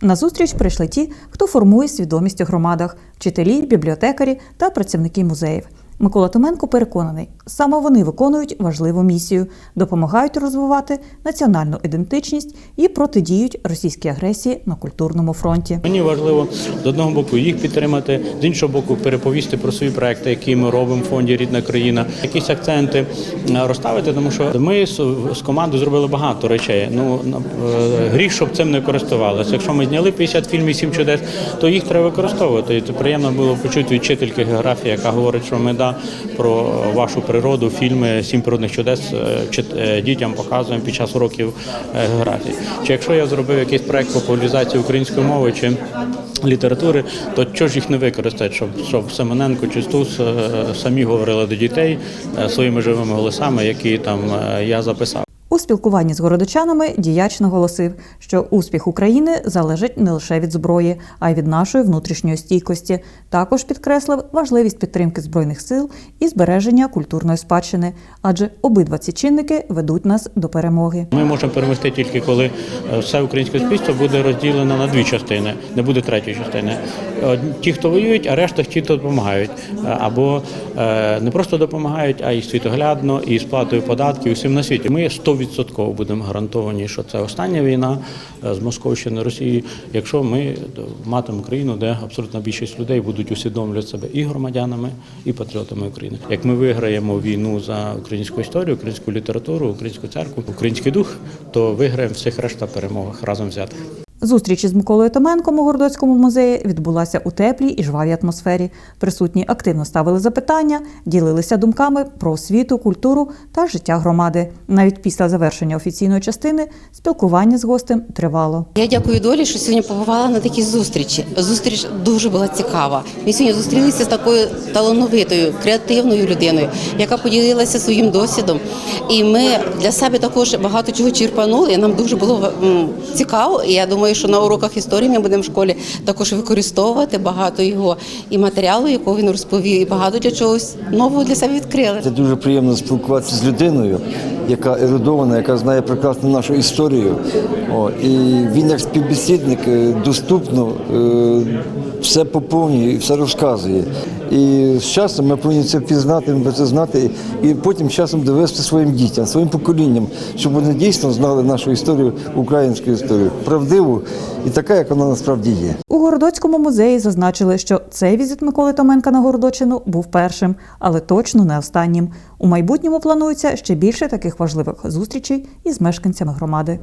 На зустріч прийшли ті, хто формує свідомість у громадах вчителі, бібліотекарі та працівники музеїв. Микола Томенко переконаний, саме вони виконують важливу місію, допомагають розвивати національну ідентичність і протидіють російській агресії на культурному фронті. Мені важливо з одного боку їх підтримати, з іншого боку, переповісти про свої проекти, які ми робимо в фонді Рідна країна, якісь акценти е, розставити, тому що ми з командою зробили багато речей. Ну е, гріх, щоб цим не користувалися. Якщо ми зняли 50 фільмів «Сім чудес, то їх треба використовувати. І це приємно було почути від вчительки географії, яка говорить, що ми да про вашу природу, фільми Сім природних чудес е, е, дітям показуємо під час уроків е, географії. Чи якщо я зробив якийсь проект популяризації української мови чи літератури, то чого ж їх не використати, щоб, щоб Семененко чи Стус самі говорили до дітей своїми живими голосами, які там я записав. У спілкуванні з городочанами діяч наголосив, що успіх України залежить не лише від зброї, а й від нашої внутрішньої стійкості. Також підкреслив важливість підтримки збройних сил і збереження культурної спадщини, адже обидва ці чинники ведуть нас до перемоги. Ми можемо перемогти тільки коли е, все українське суспільство буде розділено на дві частини, не буде третьої частини. Ті, хто воюють, а решта ті, хто допомагають. Е, Або е, не просто допомагають, а й світоглядно, і сплатою податків усім на світі. Ми 100% будемо гарантовані, що це остання війна е, з Московщини Росії, якщо ми е, матимемо країну, де абсолютна більшість людей будуть усвідомлювати себе і громадянами, і патріотами України. Як ми виграємо війну за українську історію, українську літературу, українську церкву, український дух, то виграємо всіх решта перемогах разом взятих. Зустріч із Миколою Томенком у Городоцькому музеї відбулася у теплій і жвавій атмосфері. Присутні активно ставили запитання, ділилися думками про освіту, культуру та життя громади. Навіть після завершення офіційної частини спілкування з гостем тривало. Я дякую долі, що сьогодні побувала на такій зустрічі. Зустріч дуже була цікава. Ми сьогодні зустрілися з такою талановитою, креативною людиною, яка поділилася своїм досвідом. І ми для себе також багато чого черпанули. Нам дуже було цікаво. І я думаю, що на уроках історії ми будемо в школі також використовувати багато його і матеріалу, якого він розповів, і багато для чогось нового для себе відкрили. Це дуже приємно спілкуватися з людиною, яка ерудована, яка знає прекрасно нашу історію. О, і він як співбесідник е, доступно е, все поповнює все розказує. І з часом ми повинні це впізнати, ми це знати, і потім часом довести своїм дітям, своїм поколінням, щоб вони дійсно знали нашу історію, українську історію, правдиву і така, як вона насправді є. У Городоцькому музеї зазначили, що цей візит Миколи Томенка на Городочину був першим, але точно не останнім. У майбутньому планується ще більше таких важливих зустрічей із мешканцями громади.